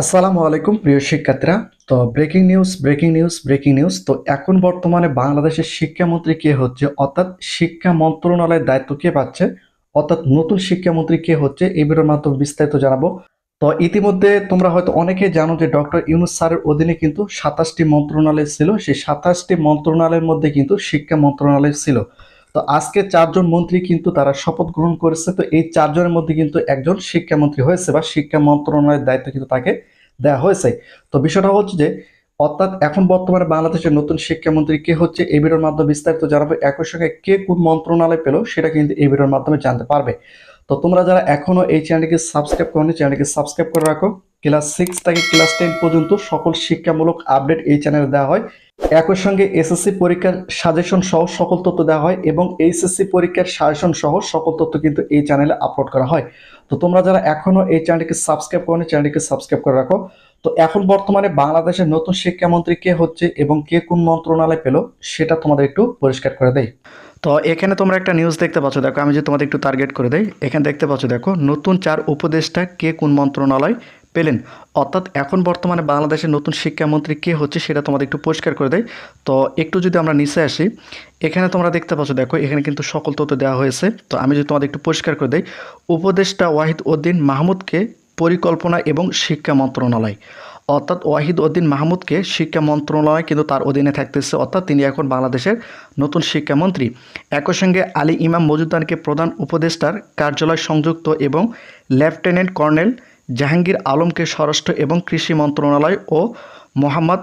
আসসালামু আলাইকুম, প্রিয় শিক্ষার্থীরা। তো breaking news breaking news breaking news তো এখন বর্তমানে বাংলাদেশের শিক্ষামন্ত্রী কে হচ্ছে? অর্থাৎ শিক্ষা মন্ত্রণালয়ের দায়িত্ব কে পাচ্ছে? অর্থাৎ নতুন শিক্ষামন্ত্রী কে হচ্ছে? এই ভিডিওর মাধ্যমে বিস্তারিত জানাব। তো ইতিমধ্যে তোমরা হয়তো অনেকেই জানো যে ডক্টর ইউনুস স্যারের অধীনে কিন্তু সাতাশটি মন্ত্রণালয় ছিল। সেই সাতাশটি মন্ত্রণালয়ের মধ্যে কিন্তু শিক্ষা মন্ত্রণালয় ছিল। তো আজকে চারজন মন্ত্রী কিন্তু তারা শপথ গ্রহণ করেছে। তো এই চারজনের মধ্যে কিন্তু একজন শিক্ষামন্ত্রী হয়েছে বা শিক্ষা মন্ত্রণালয়ের দায়িত্ব কিন্তু তাকে দেওয়া হয়েছে। তো বিষয়টা হচ্ছে যে, অর্থাৎ এখন বর্তমানে বাংলাদেশের নতুন শিক্ষামন্ত্রী কে হচ্ছে এই মাধ্যমে বিস্তারিত জানাবে। একই সঙ্গে কে কোন মন্ত্রণালয় পেল সেটা কিন্তু এই মাধ্যমে জানতে পারবে। তো তোমরা যারা এখনও এই চ্যানেলটিকে সাবস্ক্রাইব করনি, চ্যানেলটিকে সাবস্ক্রাইব করে রাখো। ক্লাস সিক্স থেকে ক্লাস টেন পর্যন্ত সকল শিক্ষামূলক আপডেট এই চ্যানেলে দেওয়া হয়। একই সঙ্গে এসএসসি পরীক্ষার সাজেশন সহ সকল তথ্য দেওয়া হয় এবং এইচএসসি পরীক্ষার সাজেশন সহ সকল তথ্য কিন্তু এই চ্যানেলে আপলোড করা হয়। তো তোমরা যারা এখনও এই চ্যানেলটিকে সাবস্ক্রাইব করনি চ্যানেলটিকে সাবস্ক্রাইব করে রাখো। তো এখন বর্তমানে বাংলাদেশের নতুন শিক্ষামন্ত্রী কে হচ্ছে এবং কে কোন মন্ত্রণালয় পেল, সেটা তোমাদের একটু পরিষ্কার করে দেয় তো এখানে তোমরা একটা নিউজ দেখতে পাচ্ছ। দেখো, আমি যে তোমাদের একটু টার্গেট করে দেই। এখানে দেখতে পাচ্ছ, দেখো, নতুন চার উপদেষ্টা কে কোন মন্ত্রণালয় পেলেন। অর্থাৎ এখন বর্তমানে বাংলাদেশের নতুন শিক্ষামন্ত্রী কে হচ্ছে সেটা তোমাদের একটু পরিষ্কার করে দেয় তো একটু যদি আমরা নিচে আসি, এখানে তোমরা দেখতে পাচ্ছ, দেখো এখানে কিন্তু সকল তথ্য দেওয়া হয়েছে। তো আমি যদি তোমাদের একটু পরিষ্কার করে দেই, উপদেষ্টা ওয়াহিদ উদ্দিন মাহমুদকে পরিকল্পনা এবং শিক্ষা মন্ত্রণালয়। অর্থাৎ ওয়াহিদ উদ্দিন মাহমুদকে শিক্ষা মন্ত্রণালয় কিন্তু তার অধীনে থাকতেছে। অর্থাৎ তিনি এখন বাংলাদেশের নতুন শিক্ষামন্ত্রী। একই সঙ্গে আলী ইমাম মজুদ্দারকে প্রধান উপদেষ্টার কার্যালয় সংযুক্ত এবং লেফটেন্যান্ট কর্নেল জাহাঙ্গীর আলমকে স্বরাষ্ট্র এবং কৃষি মন্ত্রণালয় ও মোহাম্মদ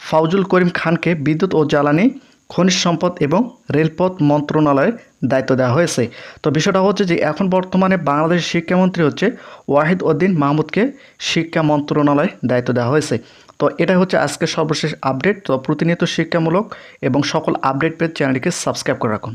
ফাউজুল করিম খানকে বিদ্যুৎ ও জ্বালানি, খনিজ সম্পদ এবং রেলপথ মন্ত্রণালয়ের দায়িত্ব দেওয়া হয়েছে। তো বিষয়টা হচ্ছে যে এখন বর্তমানে বাংলাদেশের শিক্ষামন্ত্রী হচ্ছে ওয়াহিদ উদ্দিন মাহমুদকে শিক্ষা মন্ত্রণালয় দায়িত্ব দেওয়া হয়েছে। তো এটা হচ্ছে আজকের সর্বশেষ আপডেট। তো প্রতিনিয়ত শিক্ষামূলক এবং সকল আপডেট পেয়ে চ্যানেলটিকে সাবস্ক্রাইব করে রাখুন।